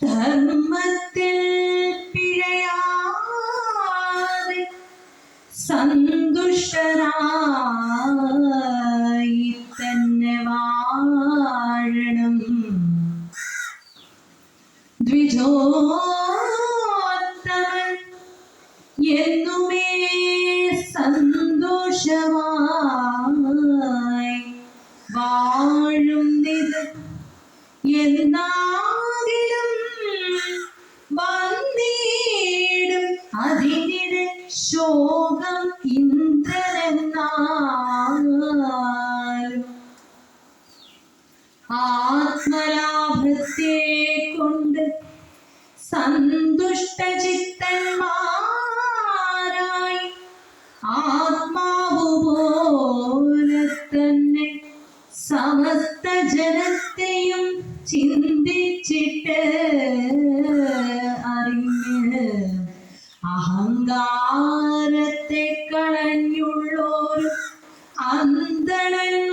ധർമ്മത്തിൽ പിഴയാതെ സന്തുഷ്ടരായി ആത്മലാഭത്തെ കൊണ്ട് സന്തുഷ്ടചിത്തന്മാരായി ആത്മാവ് പോലെ തന്നെ സമസ്ത ജനത്തെയും ചിന്തിച്ചിട്ട് അറിഞ്ഞ് അഹങ്കാരത്തെ കളഞ്ഞുള്ളോർ അന്തണന്മാരെ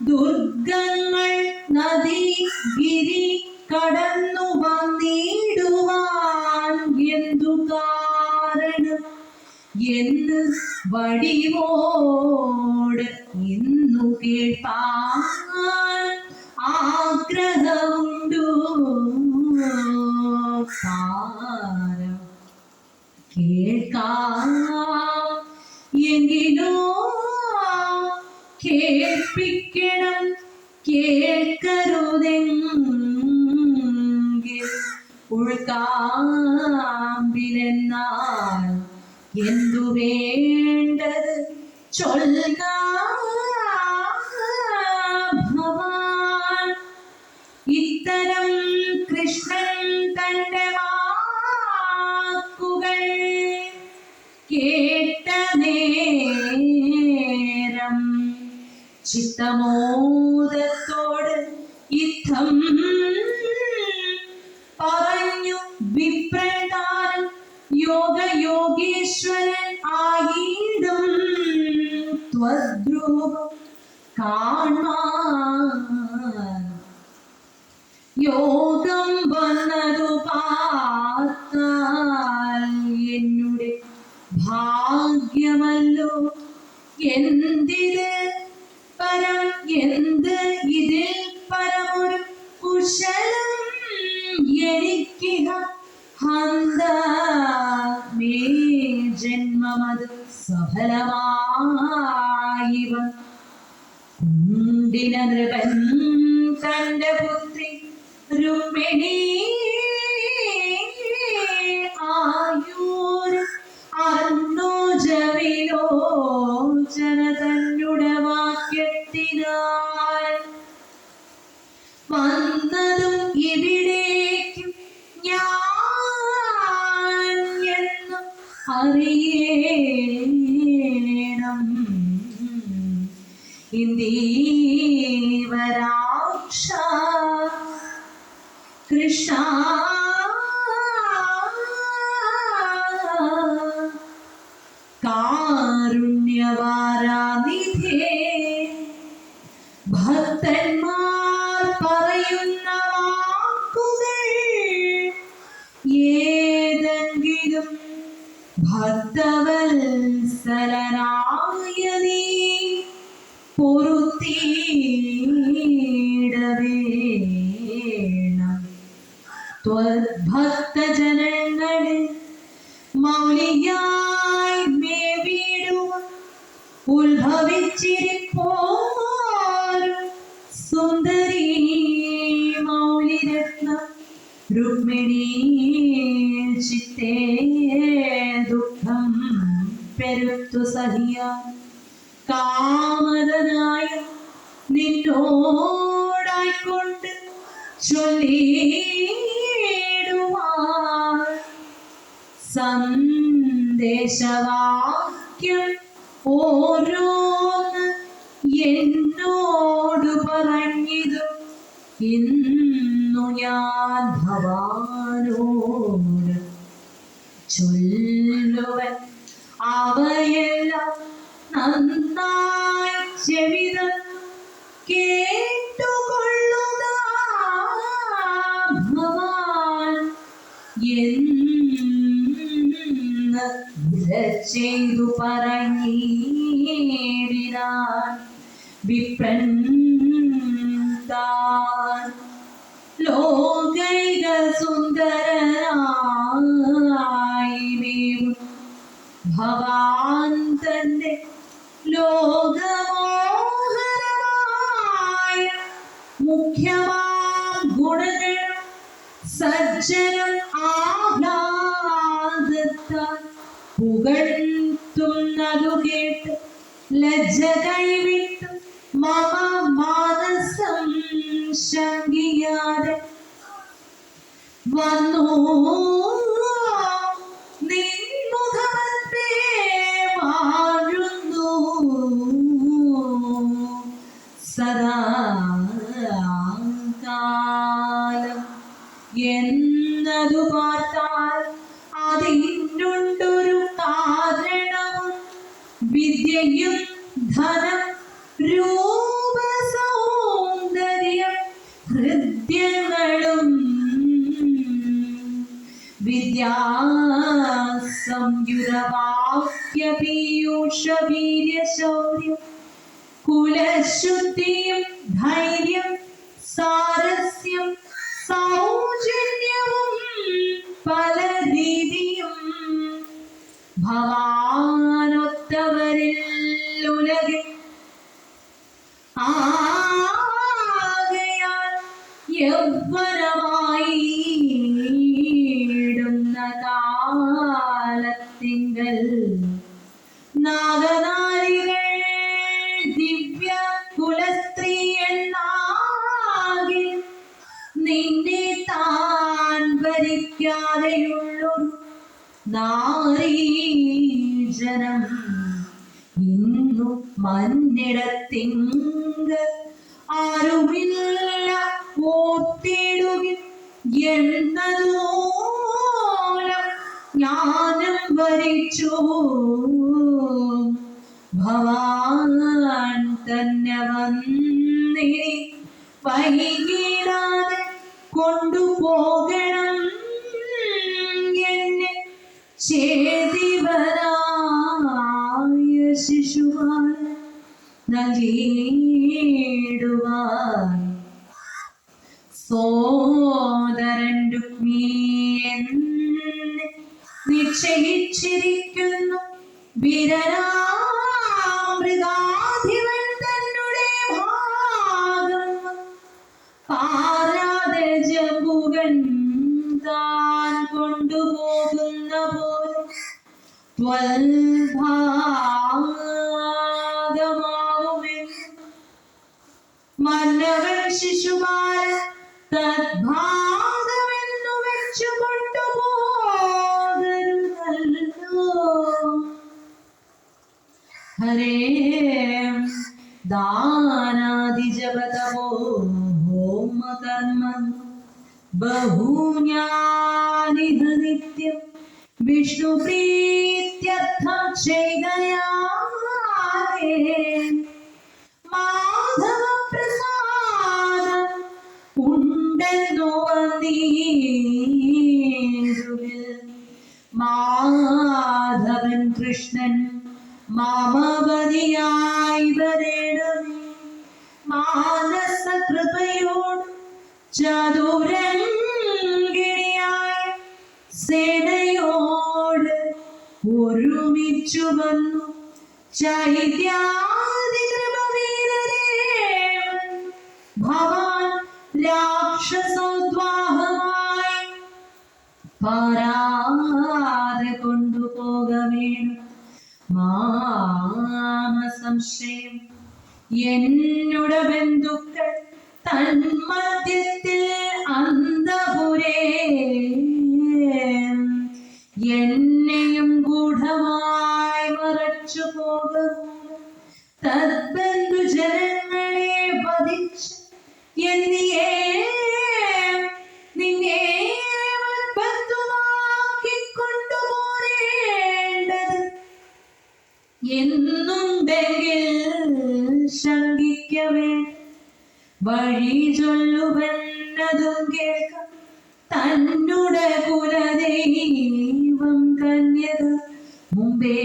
ദുർഗങ്ങൾ നദി ഗിരി കടന്നു വന്നിടുവാൻ എന്തു കാരണം? എന്ന് വടിവോട് ഇന്നു കേൾപ്പാൻ ആഗ്രഹമുണ്ടു ഉൾക്കാമ്പിലെന്നാൽ എന്തു വേണ്ടത് ചൊല്ല ഇത്തരം കൃഷ്ണൻ തന്റെ വാക്കുകൾ കേട്ട നേരം ചിത്തമോദത്തോട് യോഗം വന്നതു പാത്താൽ എന്നുടെ ഭാഗ്യമല്ലോ. എന്തിത് പരം? എന്ത് ഇതിൽ പരമൊരു കുശലം എനിക്കിഹ? ഹന്ത മേ ജന്മമത് സഫലമായിവ. കുണ്ടിന നൃപൻ തന്റെ പുത്രി രുക്മിണി ആയൂർ അർണോജവിലോചന തന്നുടെ വാക്യത്തിനാൽ. വന്നതും ഇവിടേക്കും ഞാൻ എന്ന് അറിയേണം. ഇന്ദീവരാക്ഷ കൃഷ്ണ കാരുണ്യവാരാനിധേ ഭക്തന്മാർ പറയുന്ന വാക്കുകൾ ഏതെങ്കിലും ഭക്തവത്സലനായ നീ പൊറുത്തീടവേണം രുക്മിണി ചിത്തേ ദുഃഖം പെരുത്തു സഹിയ. കാമതനായ നിന്നോടായിക്കൊണ്ട് ചൊല്ലിടുവാൻ സന്ദേശവാക്യം ഓരോന്ന് എന്നോട് പറഞ്ഞിതു ഇന്നു ഞാൻ ഭവാനോട് ചൊല്ലുവൻ. അവയെല്ലാം നന്നായി ചെവിത കേട്ടുകൊള്ളുക ഭവാൻ. എന്ന് ചെയ്തു പറഞ്ഞിടിനാൻ വിപ്രൻ ഭവാൻ തന്റെ ലോകമോഹനമായ മുഖ്യമാം ഗുണങ്ങൾ സജ്ജനം ആഹ്ലാദത്താൽ പുകഴ്ത്തുന്നതു കേട്ട് ലജ്ജ കൈവിട്ട് മമ മാനസം ശങ്കിയാതെ വന്നു. വിദ്യയും ധനം രൂപ സൗന്ദര്യം ഹൃദ്യങ്ങളും വിദ്യാസംയുരവാക്യ പീയൂഷ വീര്യശൗര്യം കുലശുദ്ധിയും ധൈര്യം സാരസ്യം സൗജന്യവും മന്നിടത്തിങ്ക ആരുമില്ല ഓർത്തിടുകിൽ എന്നതോലം ജ്ഞാനം വരിച്ചു. ഭവാൻ തന്നെ വന്നിനി വൈകിടാതെ കൊണ്ടുപോകണം എന്നെ. ചേതിവരായ നൽകിയിടുവാൻ സോദരൻ രുക്മി നിശ്ചയിച്ചിരിക്കുന്നു വിരലാമൃതാധിപൻ തന്നെ ഭാഗം. പാരാതെ ജപുകൻ താൻ കൊണ്ടുപോകുന്ന പോലും തദ്ഭാഗമെന്നു വെച്ചു കൊണ്ടുപോകരുതല്ലോ. ഹരേ ദാനാദിജപതമോ ഹോമകർമ്മ. ബഹൂന്യാനിഹ നിത്യം വിഷ്ണുപ്രീത്യർത്ഥം ചെയ്തയാലേ മാമവതിയായി സേനയോട് ഒരുമിച്ചു വന്നു. ഭവാൻ രാക്ഷസോദ്വാഹമായി പാരാതെ കൊണ്ടുപോക വേണം മാമ സംശയം. എന്നുട ബന്ധുക്കൾ തന്മധ്യത്തിൽ അന്തപുരേ തന്നുടെ കുലദൈവം കന്യക. മുമ്പേ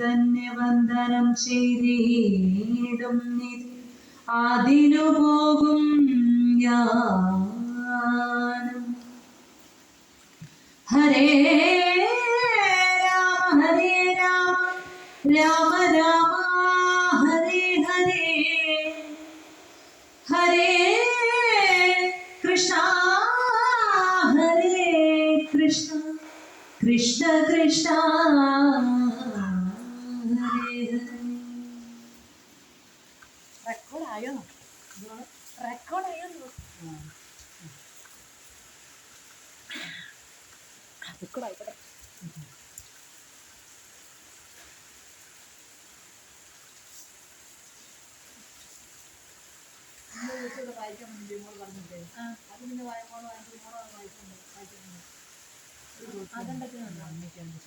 തന്നെ വന്ദനം ചെയ്തിടും അതിനു പോകും ഞാനും ഹരേ രാമ ഹരേ രാമ. രാമ രാമ. കൃഷ്ണ കൃഷ്ണ റെക്കോർഡായോ റെക്കോർഡായോ റെക്കോർഡായിക്കോട്ടെ അതെന്തൊക്കെയാണ്